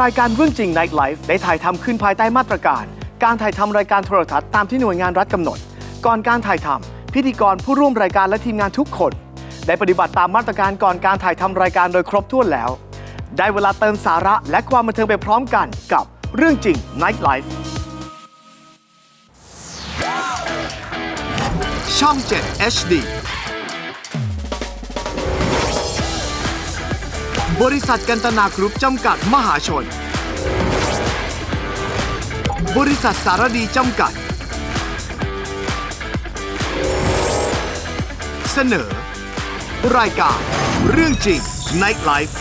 รายการเรื่องจริง Night Life ได้ถ่ายทำขึ้นภายใต้มาตรการ การถ่ายทำรายการโทรทัศน์ตามที่หน่วยงานรัฐกำหนด ก่อนการถ่ายทำพิธีกรผู้ร่วมรายการและทีมงานทุกคน ได้ปฏิบัติตามมาตรการก่อนการถ่ายทำรายการโดยครบถ้วนแล้ว ได้เวลาเติมสาระและความบันเทิงไปพร้อมกันกับเรื่องจริง Night Life ช่อง 7 HD บริษัทกันตนากรุ๊ปจำกัดมหาชน บริษัทสารดีจำกัด เสนอ รายการ เรื่องจริง Night Life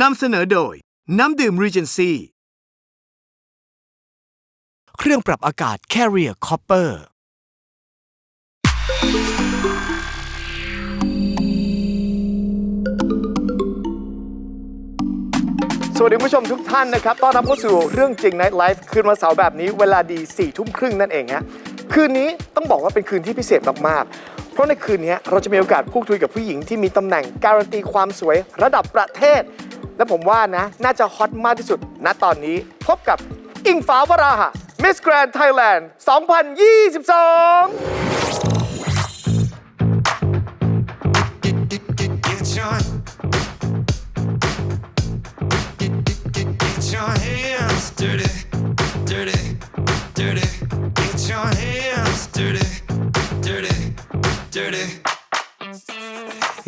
นำเสนอโดย น้ำดื่ม Regency เครื่องปรับอากาศ Carrier Copper สวัสดีผู้ชมทุกท่านนะครับ ต้อนรับเข้าสู่เรื่องจริง Night Life คืนวันเสาร์แบบนี้เวลาดี4ี่ทุ่มครึ่งนั่นเองฮะ คืนนี้ต้องบอกว่าเป็นคืนที่พิเศษมากๆ เพราะในคืนนี้เราจะมีโอกาสพูดคุยกับผู้หญิงที่มีตำแหน่งการันตีความสวยระดับประเทศ และผมว่านะ น่าจะฮอตมากที่สุด ณ ตอนนี้ พบกับอิงฟ้าวราหะ Miss Grand Thailand 2022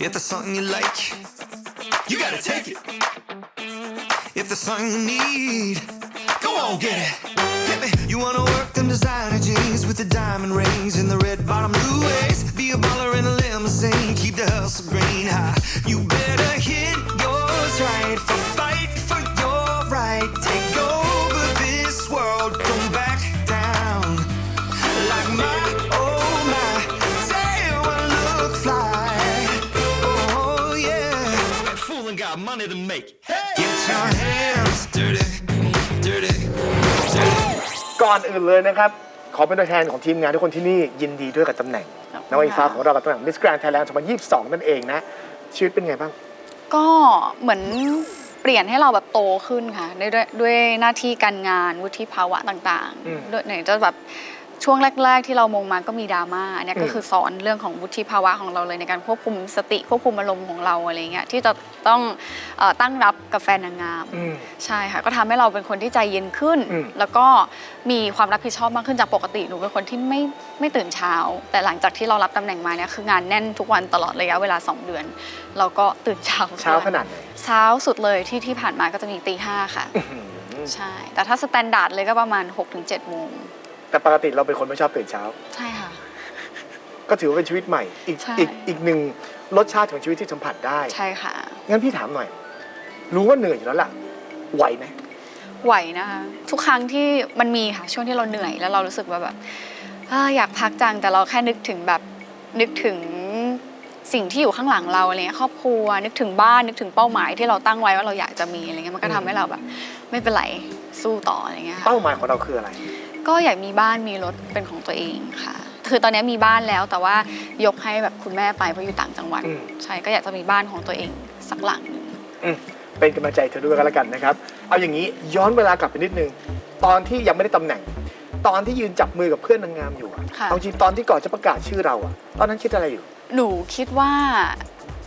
If there's something you like, you gotta take it. If there's something you need, go on get it. Hit me. You wanna work them designer jeans with the diamond rings and the red bottom blue Louis. Be a baller in a limousine, keep the hustle green high. ก่อนอื่นเลยนะครับ ขอเป็นตัวแทนของทีมงานทุกคนที่นี่ยินดีด้วยกับตำแหน่งขอบคุณน้องอิงฟ้าค่ะของเรากับตำแหน่ง Miss Grand Thailand 2022 นั่นเองนะ ชีวิตเป็นไงบ้าง ก็เหมือนเปลี่ยนให้เราแบบโตขึ้นค่ะด้วยด้วยด้วยหน้าที่การงานวุฒิภาวะต่างอืม ๆด้วยไหนจะแบบ ช่วงแรก ๆ ที่เรามงมาก็มีดราม่าอันเนี้ยก็อืมคือสอนเรื่องของวุฒิภาวะของเราเลยในการควบคุมสติควบคุมอารมณ์ของเราอะไรเงี้ยที่จะต้องเอ่อตั้งรับกับแฟนนางงาม อืม ใช่ค่ะก็ทำให้เราเป็นคนที่ใจเย็นขึ้น อืม แล้วก็มีความรับผิดชอบมากขึ้นจากปกติหนูเป็นคนที่ไม่ไม่ตื่นเช้า แต่หลังจากที่เรารับตำแหน่งมาเนี่ยคืองานแน่นทุกวันตลอดระยะเวลา 2 เดือน เราก็ตื่นเช้าเช้าขนาดไหนเช้าสุดเลยที่ที่ผ่านมาก็จะมีตีห้าค่ะใช่ แต่ถ้าสแตนดาร์ดเลยก็ประมาณ6-7โมง แต่ปกติเราเป็นคนไม่ชอบตื่นเช้า ใช่ค่ะ ก็ถือว่าเป็นชีวิตใหม่ อีกใช่ อีกอีกหนึ่งรสชาติของชีวิตที่สัมผัสได้ ใช่ค่ะ งั้นพี่ถามหน่อย รู้ว่าเหนื่อยอยู่แล้วล่ะ ไหวไหมไหวนะคะทุกครั้งที่มันมีค่ะช่วงที่เราเหนื่อยแล้วเรารู้สึกว่าแบบเอ้ออยากพักจังแต่เราแค่นึกถึงแบบนึกถึงสิ่งที่อยู่ข้างหลังเราอะไรเงี้ยครอบครัว นึกถึงบ้านนึกถึงเป้าหมายที่เราตั้งไว้ว่าเราอยากจะมีอะไรเงี้ยมันก็ทำให้เราแบบ ไม่เป็นไรสู้ต่ออะไรเงี้ยค่ะเป้าหมายของเราคืออะไร ก็อยากมีบ้านมีรถเป็นของตัวเองค่ะ คือตอนนี้มีบ้านแล้วแต่ว่ายกให้แบบคุณแม่ไปเพราะอยู่ต่างจังหวัด อืม ใช่ก็อยากจะมีบ้านของตัวเองสักหลังหนึ่งอืมเป็นกำลังใจเธอด้วยกันแล้วกันนะครับ เอาอย่างนี้ย้อนเวลากลับไปนิดนึง ตอนที่ยังไม่ได้ตำแหน่ง ตอนที่ยืนจับมือกับเพื่อนนางงามอยู่อะค่ะ เอาจริงตอนที่ก่อนจะประกาศชื่อเราอะตอนนั้นคิดอะไรอยู่ หนูคิดว่า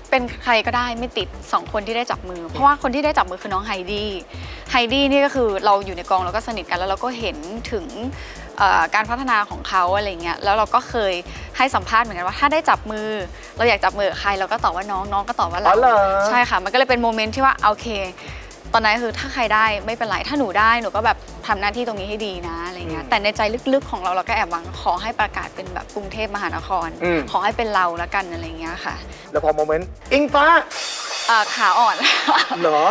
เป็นใครก็ได้ไม่ติดสองคนที่ได้จับมือ เพราะว่าคนที่ได้จับมือคือน้องไฮดี้ไฮดี้นี่ก็คือเราอยู่ในกองเราก็สนิทกันแล้วเราก็เห็นถึงเอ่อการพัฒนาของเขาอะไรเงี้ยแล้วเราก็เคยให้สัมภาษณ์เหมือนกันว่าถ้าได้จับมือ เราอยากจับมือกับใครเราก็ตอบว่าน้องน้องก็ตอบว่าอ๋เราอเหรอใช่ค่ะมันก็เลยเป็นโมเมนต์ที่ว่าโอเค ตอนนั้นคือถ้าใครได้ไม่เป็นไรถ้าหนูได้หนูก็แบบ ทำหน้าที่ตรงนี้ให้ดีนะอะไรเงี้ยแต่ในใจลึกๆของเราเราก็แอบหวังขอให้ประกาศเป็นแบบกรุงเทพมหานครอืมขอให้เป็นเราละกันอะไรเงี้ยค่ะ แล้วพอโมเมนต์อิงฟ้าอ่าขาอ่อนเหรอ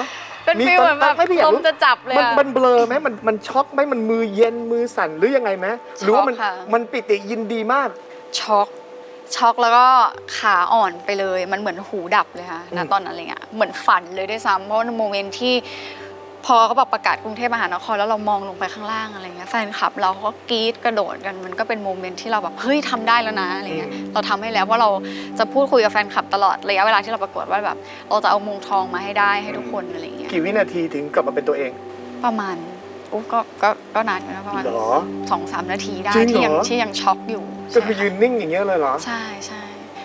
เป็นมีฟีลเหมือนแบบไม่พี่อยากลมรู้จะจับเลยมันอะมันเบลอไหมมันมันช็อกไหมมันมือเย็นมือสั่นหรือยังไงไหมหรือว่ามันช็อกค่ะมันปิติยินดีมากช็อกช็อกแล้วก็ขาอ่อนไปเลย มันเหมือนหูดับเลยค่ะอืณมตอนนั้นอะไรเงี้ยเหมือนฝันเลยด้วยซ้ำเพราะว่าในโมเมนต์ที่ พอเขาบอกประกาศกรุงเทพมหานครแล้วเรามองลงไปข้างล่างอะไรเงี้ยแฟนคลับ เราก็กรี๊ดกระโดดกันมันก็เป็นโมเมนต์ที่เราแบบเฮ้ยทำได้แล้วนะอะไรเงี้ยเราทำให้แล้วเพราะเราจะพูดคุยกับแฟนคลับตลอดระยะเวลาที่เราประกวดว่าแบบเราจะเอามงทองมาให้ได้ให้ทุกคนอะไรเงี้ยกี่วินาทีถึงกลับมาเป็นตัวเอง ประมาณอุ๊ยก็ก็ก็นานอยู่นะประมาณเหรอสองสามนาทีได้จริงเหรอที่ยังที่ยังช็อกอยู่ก็คือใช่ะยืนนิ่งอย่างเงี้ยเลยเหรอใช่ใช่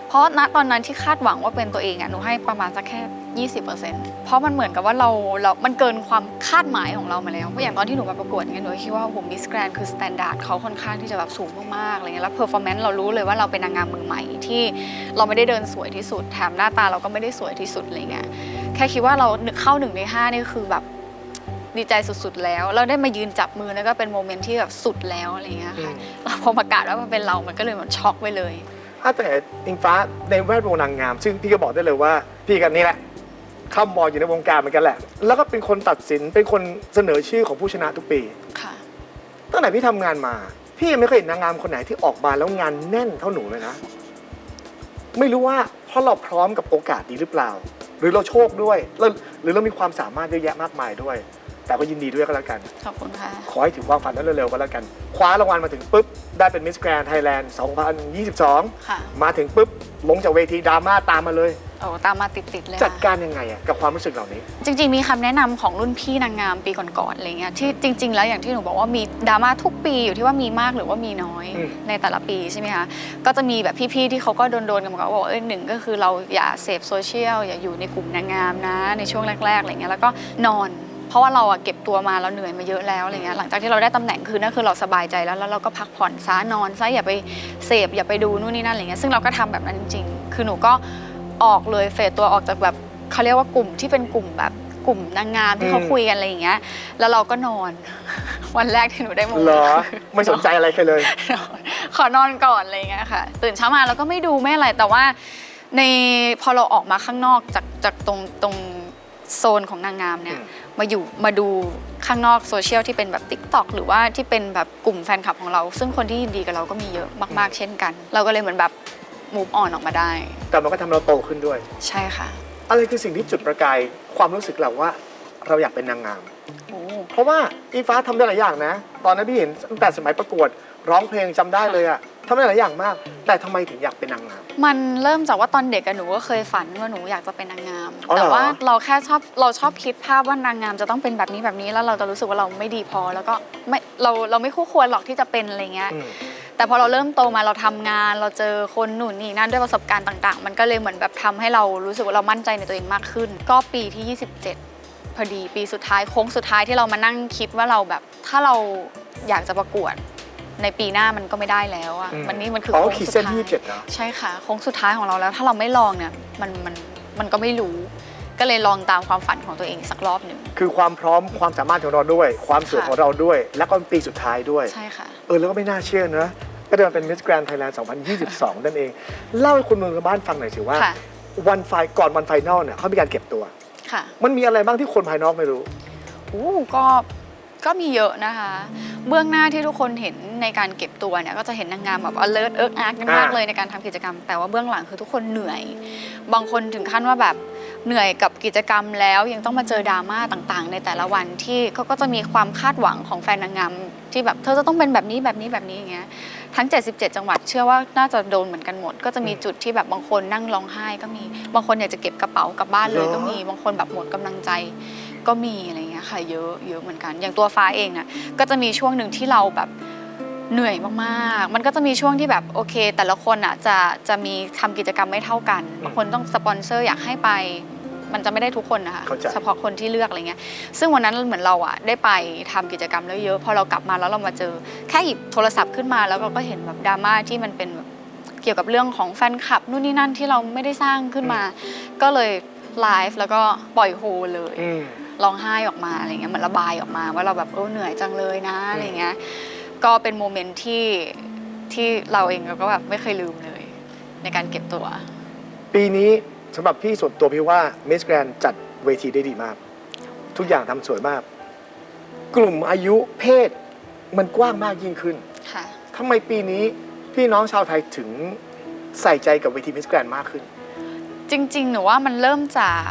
เพราะณตอนนั้นที่คาดหวังว่าเป็นตัวเองอะหนูให้ประมาณสักแค่ 20%เพราะมันเหมือนกับว่าเราเรา มันเกินความคาดหมายของเรามาแล้ว เพราะอย่างตอนที่หนูมาประกวดเงี้ยหนูคิดว่าผมมิสแกรนคือสแตนดาร์ดเขาค่อนข้างที่จะแบบสูงมากๆอะไรเงี้ยแล้วเพอร์ฟอร์แมนซ์เรารู้เลยว่าเราเป็นนางงามมือใหม่ที่เราไม่ได้เดินสวยที่สุด แถมหน้าตาเราก็ไม่ได้สวยที่สุดอะไรเงี้ย แค่คิดว่าเราเข้าหนึ่งในห้านี่คือแบบดีใจสุดๆแล้ว เราได้มายืนจับมือแล้วก็เป็นโมเมนต์ที่แบบสุดแล้วอะไรเงี้ยค่ะอืมแล้วพอประกาศว่ามันเป็นเรา มันก็เลยเหมันช็อกไปเลยถ้าแต่อิงฟ้าในแวดวงนางงาม ซึ่งพี่ก็บอกได้เลยว่าพี่กันนี่แหละ ข้ามมออยู่ในวงการเหมือนกันแหละ แล้วก็เป็นคนตัดสินเป็นคนเสนอชื่อของผู้ชนะทุกปี ค่ะ ตั้งแต่พี่ทำงานมา พี่ยังไม่เคยเห็นนางงามคนไหนที่ออกมาแล้วงานแน่นเท่าหนูเลยนะ ไม่รู้ว่าเพราะเราพร้อมกับโอกาสนี้หรือเปล่า หรือเราโชคด้วยแล้วหรือเรามีความสามารถเยอะแยะมากมายด้วย แต่ก็ยินดีด้วยก็แล้วกัน ขอบคุณค่ะ ขอให้ถึงความฝันนั้นเร็วๆก็แล้วกัน คว้ารางวัลมาถึงปุ๊บ ได้เป็นมิสแกรน n d ไทยแลนด์2022ค่ะมาถึงปุ๊บลงจากเวทีดราม่าตามมาเลย โอ้ตามมาติดๆเลยจัดค่ะการยังไงอะกับความรู้สึกเหล่านี้ จริง ๆ มีคำแนะนำของรุ่นพี่นางงามปีก่อนๆอะไรเงี้ยที่จริง ๆ แล้วอย่างที่หนูบอกว่ามีดราม่าทุกปีอยู่ที่ว่ามีมากหรือว่ามีน้อยอืม ในแต่ละปีใช่ไหมคะก็จะมีแบบพี่ๆที่เขาก็โดนๆกันมาว่าเอ้ยหนึ่งก็คือเราอย่าเสพโซเชียลอย่าอยู่ในกลุ่มนางงามนะ ในช่วงแรกๆอะไรเงี้ยแล้วก็นอน เพราะว่าเราอะเก็บตัวมาเราเหนื่อยมาเยอะแล้วอะไรเงี้ยหลังจากที่เราได้ตำแหน่งคือนั่นคือเราสบายใจแล้วแล้วเราก็พักผ่อนซะนอนซะอย่าไปเสพอย่าไปดูนู่นนี่นั่นอะไรเงี้ยซึ่งเราก็ทำแบบนั้นจริงๆ คือหนูก็ ออกเลยเฟดตัวออกจากแบบเขาเรียกว่ากลุ่มที่เป็นกลุ่มแบบกลุ่มนางงามที่เขาอืมคุยกันอะไรอย่างเงี้ย แล้วเราก็นอน วันแรกที่หนูได้มงเหรอไม่สนใจอะไรใครเลย ขอนอนก่อนอะไรอย่างเงี้ยค่ะ ตื่นเช้ามาเราก็ไม่ดูไม่อะไรแต่ว่า ในพอเราออกมาข้างนอกจากจากตรงตรงโซนของนางงามเนี่ยอืมมาอยู่มาดูข้างนอกโซเชียลที่เป็นแบบ t ิ k t o k หรือว่าที่เป็นแบบกลุ่มแฟนคลับของเรา ซึ่งคนที่ยินดีกับเราก็มีเยอะมาก ๆ เช่นกัน เราก็เลยเหมือนแบบ move on ออกมาได้ แต่มันก็ทำเราโตขึ้นด้วย ใช่ค่ะ อะไรคือสิ่งที่จุดประกายความรู้สึกเราว่าเราอยากเป็นนางงาม โอ้ เพราะว่าอีฟ้าทำได้หลายอย่างนะ ตอนนั้นพี่เห็นตั้งแต่สมัยประกวด ร้องเพลงจำได้เลยอะทำได้หลายอย่างมาก แต่ทำไมถึงอยากเป็นนางงาม มันเริ่มจากว่าตอนเด็กอะหนูก็เคยฝันว่าหนูอยากจะเป็นนางงาม อ๋อเหรอ แต่ว่าเราแค่ชอบเราชอบคิดภาพว่านางงามจะต้องเป็นแบบนี้แบบนี้แล้วเราจะรู้สึกว่าเราไม่ดีพอแล้วก็ไม่เราเราไม่คู่ควรหรอกที่จะเป็นอะไรเงี้ย อืม แต่พอเราเริ่มโตมาเราทำงาน เราเจอคนหนุนนี่นั่นด้วยประสบการณ์ต่าง ๆ มันก็เลยเหมือนแบบทำให้เรารู้สึกว่าเรามั่นใจในตัวเองมากขึ้น ก็ปีที่ 27 พอดีปีสุดท้ายโค้งสุดท้ายที่เรามานั่งคิดว่าเราแบบถ้าเราอยากจะประกวดในปีหน้ามันก็ไม่ได้แล้วอะอืมมันนี่มันคืออ๋อโค้งขีดสุดเส้นท้าที่ยยี่สิบเจ็ดเนาะใช่ค่ะโค้งสุดท้ายของเราแล้ว ถ้าเราไม่ลองเนี่ยมันมันมันก็ไม่รู้ ก็เลยลองตามความฝันของตัวเองอีกสักรอบหนึ่ง คือความพร้อมความสามารถของเราด้วย ความสวยค่ะ ของเราด้วย และก็ปีสุดท้ายด้วย ใช่ค่ะ เออแล้วก็ไม่น่าเชื่อนะ ก็เดินเป็นมิสแกรน n d ไทยแลนด์2022 นั่นเอง เล่าให้คนเมืองบ้านฟังหน่อยสิว่า ค่ะ วันไฟก่อนวันไฟนอลเนี่ยเขามีการเก็บตัว ค่ะ มันมีอะไรบ้างที่คนภายนอกไม่รู้ อู้ก็ก็มีเยอะนะคะ เบื้องหน้าที่ทุกคนเห็นในการเก็บตัวเนี่ยก็จะเห็นนางงามแบบ alert เอิร์กอาร์กกันมากอ่า เลยในการทำกิจกรรม แต่ว่าเบื้องหลังคือทุกคนเหนื่อย บางคนถึงขั้นว่าแบบ เหนื่อยกับกิจกรรมแล้วยังต้องมาเจอดราม่าต่างๆ ในแต่ละวันที่เขาก็จะมีความคาดหวังของแฟนนางงามที่แบบเธอจะต้องเป็นแบบนี้แบบนี้แบบนี้อย่างเงี้ยทั้ง 77 จังหวัดเชื่อว่าน่าจะโดนเหมือนกันหมด ก็จะมีจุดที่แบบบางคนนั่งร้องไห้ก็มีบางคนอยากจะเก็บกระเป๋ากลับบ้านเลยก็มีบางคนแบบหมดกำลังใจก็มีอะไรเงี้ยค่ะเยอะเยอะเหมือนกัน อย่างตัวฟ้าเองน่ะก็จะมีช่วงหนึ่งที่เราแบบเหนื่อยมากๆ มันก็จะมีช่วงที่แบบโอเค แต่ละคนอะจะจะมีทำกิจกรรมไม่เท่ากัน บางคนต้องสปอนเซอร์อยากให้ไป มันจะไม่ได้ทุกคนนะคะเข้าใจ เฉพาะคนที่เลือกอะไรเงี้ยซึ่งวันนั้นเหมือนเราอะได้ไปทำกิจกรรมแล้วเยอะพอเรากลับมาแล้วเรามาเจอ แค่หยิบโทรศัพท์ขึ้นมาแล้วเราก็เห็นแบบดราม่าที่มันเป็นแบบเกี่ยวกับเรื่องของแฟนคลับนู่นนี่นั่นที่เราไม่ได้สร้างขึ้นมา ก็เลยไลฟ์แล้วก็ปล่อยโฮเลย อืม ร้องไห้ออกมาอะไรเงี้ยเหมือนระบายออกมาว่าเราแบบเออเหนื่อยจังเลยนะอะไรเงี้ยก็เป็นโมเมนต์ที่ที่เราเองเราก็แบบไม่เคยลืมเลย ในการเก็บตัว ปีนี้ สำหรับพี่ส่วนตัวพี่ว่ามิสแกรนจัดเวทีได้ดีมาก ทุกอย่างทำสวยมาก กลุ่มอายุเพศมันกว้างมากยิ่งขึ้นค่ะ ทำไมปีนี้พี่น้องชาวไทยถึงใส่ใจกับเวทีมิสแกรนมากขึ้น จริง ๆ หนูว่ามันเริ่มจาก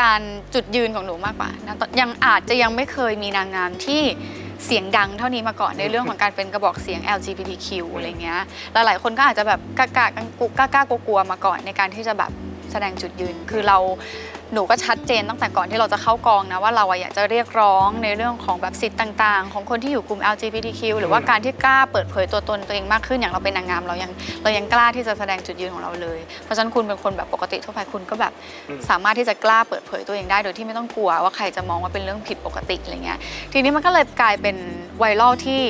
การจุดยืนของหนูมากกว่านะตอนยังอาจจะยังไม่เคยมีนางงามที่ เสียงดังเท่านี้มาก่อนในเรื่องของการเป็นกระบอกเสียง LGBTQ อะไรเงี้ยหลายๆคนก็อาจจะแบบกล้ากล้ากล้ากล้ากลัวๆมาก่อนในการที่จะแบบแสดงจุดยืน คือเรา หนูก็ชัดเจนตั้งแต่ก่อนที่เราจะเข้ากองนะว่าเราอะอยากจะเรียกร้องในเรื่องของแบบสิทธิ์ต่าง ๆ ของคนที่อยู่กลุ่ม LGBTQ หรือว่าการที่กล้าเปิดเผยตัวตนตัวเองมากขึ้นอย่างเราเป็นนางงามเรายังเรายังกล้าที่จะแสดงจุดยืนของเราเลย เพราะฉะนั้นคุณเป็นคนแบบปกติทั่วไปคุณก็แบบสามารถที่จะกล้าเปิดเผยตัวเองได้โดยที่ไม่ต้องกลัวว่าใครจะมองว่าเป็นเรื่องผิดปกติอะไรเงี้ยทีนี้มันก็เลยกลายเป็นไวรัลที่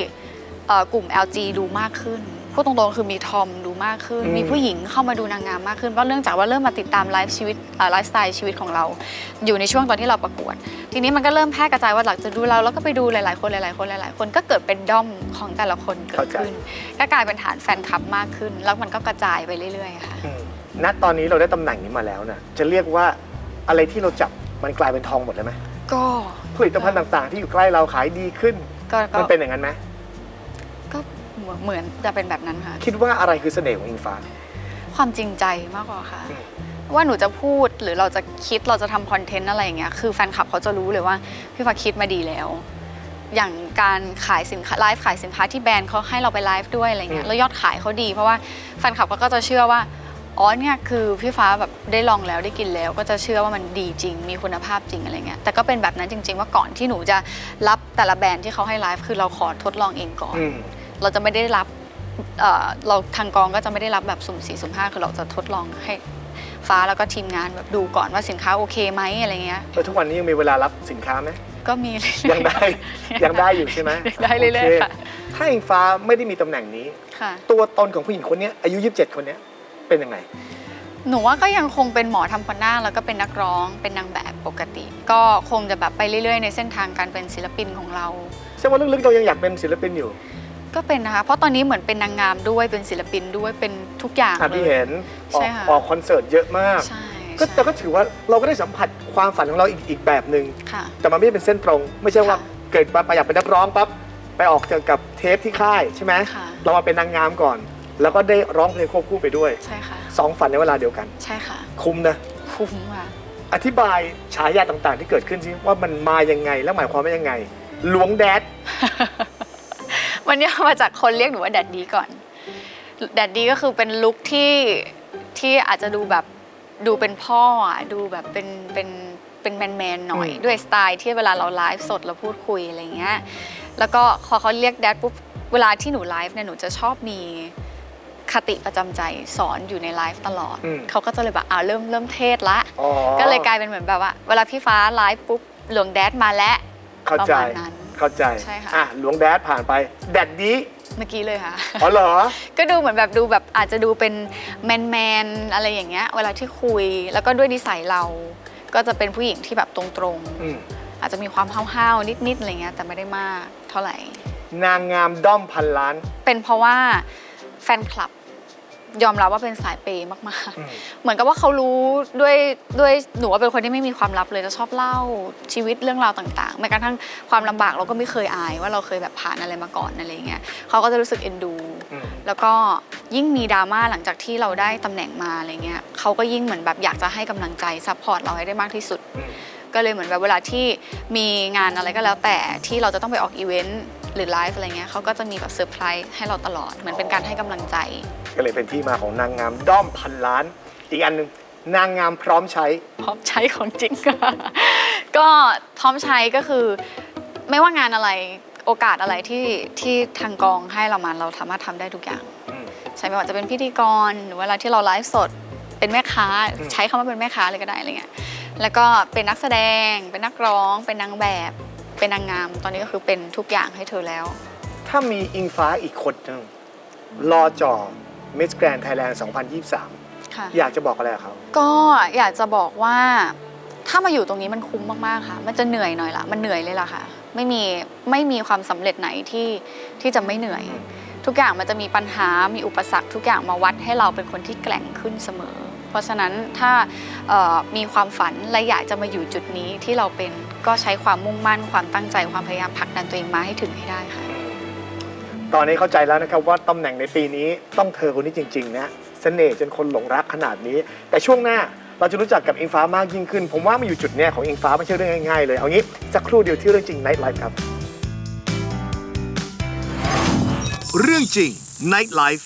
กลุ่ม LG ดูมากขึ้น พูดตรงๆคือมีทอมดูมากขึ้น อืม มีผู้หญิงเข้ามาดูนางงามมากขึ้นเพราะเนื่องจากว่าเริ่มมาติดตามไลฟ์ชีวิตเอ่อไลฟ์สไตล์ชีวิตของเรา อยู่ในช่วงตอนที่เราประกวด ทีนี้มันก็เริ่มแพร่กระจายว่าหลังจากดูเราแล้วก็ไปดูหลายๆคนหลายๆคนหลายๆ คนก็เกิดเป็นด้อมของแต่ละคนเกิดขึ้น ก็กลายเป็นฐานแฟนคลับมากขึ้น แล้วมันก็กระจายไปเรื่อยๆค่ะ อืมณตอนนี้เราได้ตำแหน่งนี้มาแล้วนะจะเรียกว่าอะไรที่เราจับมันกลายเป็นทองหมดเลยไหมก็ผลิตภัณฑ์ต่างๆ ที่อยู่ใกล้เราขายดีขึ้น ก็ก็มันเป็นอย่างนั้นไหมก็ เหมือนเหมือนจะเป็นแบบนั้นค่ะ คิดว่าอะไรคือเสน่ห์ของอิงฟ้า ความจริงใจมากกว่าค่ะอืมว่าหนูจะพูดหรือเราจะคิดเราจะทำคอนเทนต์อะไรอย่างเงี้ยคือแฟนคลับเขาจะรู้เลยว่าพี่ฟ้าคิดมาดีแล้ว อย่างการขายสินค้าไลฟ์ขายสินค้าที่แบรนด์เขาให้เราไปไลฟ์ด้วยอะไรเงี้ยแล้วยอดขายเขาดี เพราะว่าแฟนคลับเขาก็จะเชื่อว่าอ๋อเนี่ยคือพี่ฟ้าแบบได้ลองแล้วได้กินแล้ว ก็จะเชื่อว่ามันดีจริง มีคุณภาพจริงอะไรเงี้ยแต่ก็เป็นแบบนั้นจริง ๆ ว่าก่อนที่หนูจะรับแต่ละแบรนด์ที่เขาให้ไลฟ์คือเราขอทดลองเองก่อนอืม เราจะไม่ได้รับเอ่อเราทางกองก็จะไม่ได้รับแบบสุ่มสี่สุ่มห้าคือเราจะทดลองให้ฟ้าแล้วก็ทีมงานแบบดูก่อนว่าสินค้าโอเคไหมอะไรเงี้ยแล้วทุกวันนี้ยังมีเวลารับสินค้าไหมก็มีเรื่อๆยังได้ยังได้อยู่ใช่ไหมยังได้เรื่อยๆโคค่ะถ้าอิงฟ้าไม่ได้มีตำแหน่งนี้ค่ะตัวตนของผู้หญิงคนเนี้ยอายุ 27 คนเนี้ยเป็นยังไงหนูว่าก็ยังคงเป็นหมอทำขวัญหน้าแล้วก็เป็นนักร้องเป็นนางแบบปกติ ก็คงจะแบบไปเรื่อยๆ ในเส้นทางการเป็นศิลปินของเราแสดงว่าลึกๆเรายังอยากเป็นศิลปินอยู่ ก็เป็นนะคะ เพราะตอนนี้เหมือนเป็นนางงามด้วยเป็นศิลปินด้วยเป็นทุกอย่างอะเลพี่ย เห็นออใช่กค่ะ ออกคอนเสิร์ตเยอะมาก ใช่ก็ใช่แต่ก็ถือว่าเราก็ได้สัมผัสความฝันของเราอีกอีกแบบหนึ่งค่ะ แต่มันไม่ได้เป็นเส้นตรง ไม่ใช่ว่าค่ะเกิดมาอยากเป็นนักร้องปั๊บไปออกเจอกับเทปที่ค่ายใช่ไหมค่ะ เรามาเป็นนางงามก่อน แล้วก็ได้ร้องเพลงควบคู่ไปด้วยใช่ค่ะ สองฝันในเวลาเดียวกัน ใช่ค่ะ คุ้มนะ คุ้มค่ะ อธิบายฉายาต่างๆ ที่เกิดขึ้นสิว่ามันมายังไงและหมายความว่ายังไงหลวงแดด มันย่อมาจากคนเรียกหนูว่าแดดดีก่อนแดดดีก็คือเป็นลุคที่ที่อาจจะดูแบบดูเป็นพ่ออะดูแบบเป็นเป็นเป็นแมนแมนๆหน่อยอืมด้วยสไตล์ที่เวลาเราไลฟ์สดเราพูดคุยอะไรเงี้ยแล้วก็พอเขาเรียกแดดปุ๊บเวลาที่หนูไลฟ์เนี่ยหนูจะชอบมีคติประจำใจสอนอยู่ในไลฟ์ตลอดอืมเขาก็จะเลยแบบอ่าเริ่มเริ่มเทศละอ๋อก็เลยกลายเป็นเหมือนแบบว่า เวลาพี่ฟ้าไลฟ์ปุ๊บหลวงแดดมาแล้วเข้าใจประมาณนั้น เข้าใจใช่ค่ะ อะหลวงแดดผ่านไป แดดดีเมื่อกี้เลยค่ะ อ๋อเหรอ ก็ดูเหมือนแบบดูแบบอาจจะดูเป็นแมนแมนๆอะไรอย่างเงี้ยเวลาที่คุยแล้วก็ด้วยนิสัยเรา ก็จะเป็นผู้หญิงที่แบบตรงอืมๆ อาจจะมีความห้าวๆนิดๆอะไรเงี้ยแต่ไม่ได้มากเท่าไหร่ นางงามด้อมพันล้าน เป็นเพราะว่าแฟนคลับ ยอมรับว่าเป็นสายเปย์มากอืม ๆ เหมือนกับว่าเขารู้ด้วยด้วยหนูว่าเป็นคนที่ไม่มีความลับเลยจะชอบเล่าชีวิตเรื่องราวต่างๆแม้กระทั่งความลำบากเราก็ไม่เคยอายว่าเราเคยแบบผ่านอะไรมาก่อนอะไรเงี้ยเขาก็จะรู้สึกเอ็นดู อืม แล้วก็ยิ่งมีดราม่าหลังจากที่เราได้ตำแหน่งมาอะไรเงี้ยเขาก็ยิ่งเหมือนแบบอยากจะให้กำลังใจซัพพอร์ตเราให้ได้มากที่สุด อืม ก็เลยเหมือนแบบเวลาที่มีงานอะไรก็แล้วแต่ที่เราจะต้องไปออกอีเวนต์ หรือไลฟ์อะไรเงี้ยเขาก็จะมีแบบเซอร์ไพรส์ให้เราตลอด เหมือนเป็นการให้กำลังใจ ก็เลยเป็นที่มาของนางงามด้อมพันล้าน อีกอันหนึ่งนางงามพร้อมใช้ พร้อมใช้ของจริง ก็พร้อมใช้ก็คือไม่ว่างานอะไรโอกาสอะไรที่ที่ทางกองให้เรามาเราสามารถทำได้ทุกอย่างอืมใช่ไม่ว่าจะเป็นพิธีกรหรือเวลาที่เราไลฟ์สดเป็นแม่ค้าอืมใช้คำว่าเป็นแม่ค้าเลยก็ได้อะไรเงี้ยแล้วก็เป็นนักแสดง เป็นนักร้อง เป็นนางแบบ เป็นนางงาม ตอนนี้ก็คือเป็นทุกอย่างให้เธอแล้ว ถ้ามีอิงฟ้าอีกคนหนึ่งรอจ่อ Miss Grand Thailand 2023ค่ะอยากจะบอกอะไรกับเขาก็อยากจะบอกว่า ถ้ามาอยู่ตรงนี้มันคุ้มมากๆค่ะ มันจะเหนื่อยหน่อยละมันเหนื่อยเลยล่ะค่ะ ไม่มีไม่มีความสำเร็จไหนที่ที่จะไม่เหนื่อยอืมทุกอย่างมันจะมีปัญหา มีอุปสรรค ทุกอย่างมาวัดให้เราเป็นคนที่แกร่งขึ้นเสมอเพ ราะฉะนั้นถ้าเอ่อมีความฝันและอยากจะมาอยู่จุดนี้ที่เราเป็นก็ใช้ความมุ่งมั่นความตั้งใจความพยายามผลักดันตัวเองมาให้ถึงให้ได้ค่ะ ตอนนี้เข้าใจแล้วนะครับว่าตำแหน่งในปีนี้ต้องเธอคนนี้จริงๆนะเสน่ห์จนคนหลงรักขนาดนี้ แต่ช่วงหน้าเราจะรู้จักกับอิงฟ้ามากยิ่งขึ้น ผมว่ามันอยู่จุดเนี้ยของอิงฟ้าไม่ใช่เรื่องง่ายๆเลย เอางี้สักครู่เดียวที่เรื่องจริง Night Life ครับ เรื่องจริง Night Life